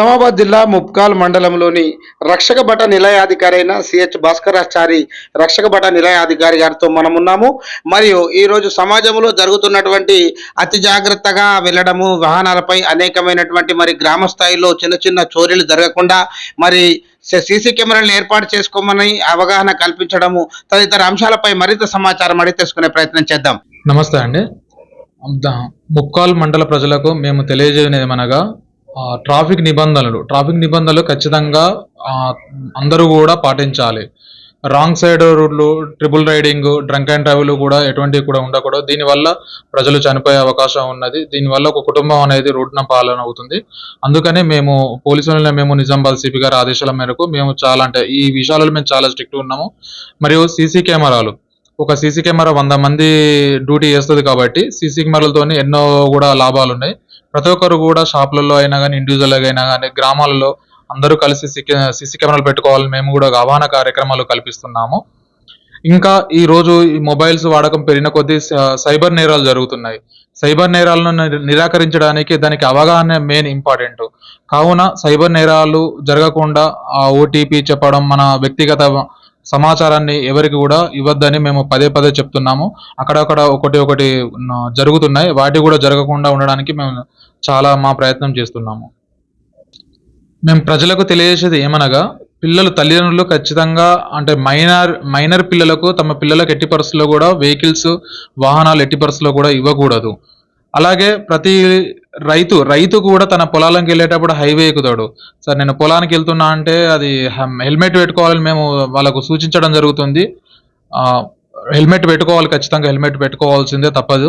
నిజామాబాద్ జిల్లా ముప్కాల్ మండలంలోని రక్షక భట నిలయాధికారి అయిన సిహెచ్ భాస్కరాచారి రక్షక భట నిలయాధికారి గారితో మనం ఉన్నాము. మరియు ఈరోజు సమాజంలో జరుగుతున్నటువంటి అతి జాగ్రత్తగా వెళ్ళడము వాహనాలపై అనేకమైనటువంటి మరి గ్రామ స్థాయిలో చిన్న చిన్న చోరీలు జరగకుండా మరి సీసీ కెమెరాలను ఏర్పాటు చేసుకోమని అవగాహన కల్పించడము తదితర అంశాలపై మరింత సమాచారం అడిగి తెలుసుకునే ప్రయత్నం చేద్దాం. నమస్తే అండి. ముక్కాల్ మండల ప్రజలకు మేము తెలియజేయనేది ఏమనగా ట్రాఫిక్ నిబంధనలు. ట్రాఫిక్ నిబంధనలు ఖచ్చితంగా అందరూ కూడా పాటించాలి. రాంగ్ సైడ్ రోడ్లు ట్రిపుల్ రైడింగ్ డ్రంక్ అండ్ డ్రైవ్లు కూడా ఎటువంటివి కూడా ఉండకూడదు. దీనివల్ల ప్రజలు చనిపోయే అవకాశం ఉన్నది. దీనివల్ల ఒక కుటుంబం అనేది రోడ్డున పాలన అవుతుంది అందుకనే మేము పోలీసులను మేము నిజామాబాద్ సిపి గారి ఆదేశాల మేరకు మేము చాలా అంటే ఈ విషయాలలో మేము చాలా స్ట్రిక్ట్ ఉన్నాము. మరియు సీసీ కెమెరాలు. ఒక సీసీ కెమెరా వంద మంది డ్యూటీ చేస్తుంది కాబట్టి సీసీ కెమెరాలతో ఎన్నో కూడా లాభాలు ఉన్నాయి ప్రతి ఒక్కరు కూడా షాపులలో అయినా కానీ ఇండివిజువల్గా అయినా కానీ గ్రామాలలో అందరూ కలిసి సిసి కెమెరాలు పెట్టుకోవాలని మేము కూడా ఒక అవగాహన కార్యక్రమాలు కల్పిస్తున్నాము. ఇంకా ఈ రోజు ఈ మొబైల్స్ వాడకం పెరిగిన కొద్దీ సైబర్ నేరాలు జరుగుతున్నాయి. సైబర్ నేరాలను నిరాకరించడానికి దానికి అవగాహన మెయిన్ ఇంపార్టెంట్. కావున సైబర్ నేరాలు జరగకుండా ఓటీపీ చెప్పడం మన వ్యక్తిగత సమాచారాన్ని ఎవరికి కూడా ఇవ్వద్దని మేము పదే పదే చెప్తున్నాము. అక్కడక్కడ ఒకటి ఒకటి జరుగుతున్నాయి. వాటి కూడా జరగకుండా ఉండడానికి మేము చాలా మా ప్రయత్నం చేస్తున్నాము. మేము ప్రజలకు తెలియజేసేది ఏమనగా పిల్లలు తల్లిదండ్రులు ఖచ్చితంగా అంటే మైనర్ మైనర్ పిల్లలకు తమ పిల్లలకు ఎట్టి పరిస్థితుల్లో కూడా వెహికల్స్ వాహనాలు ఎట్టి పరిస్థితుల్లో కూడా ఇవ్వకూడదు. అలాగే ప్రతి రైతు రైతు కూడా తన పొలాలకు వెళ్ళేటప్పుడు హైవే ఎక్కుతాడు సార్ నేను పొలానికి వెళ్తున్నా అంటే అది హెమ్- హెల్మెట్ పెట్టుకోవాలని మేము వాళ్ళకు సూచించడం జరుగుతుంది. హెల్మెట్ పెట్టుకోవాలి ఖచ్చితంగా హెల్మెట్ పెట్టుకోవాల్సిందే తప్పదు.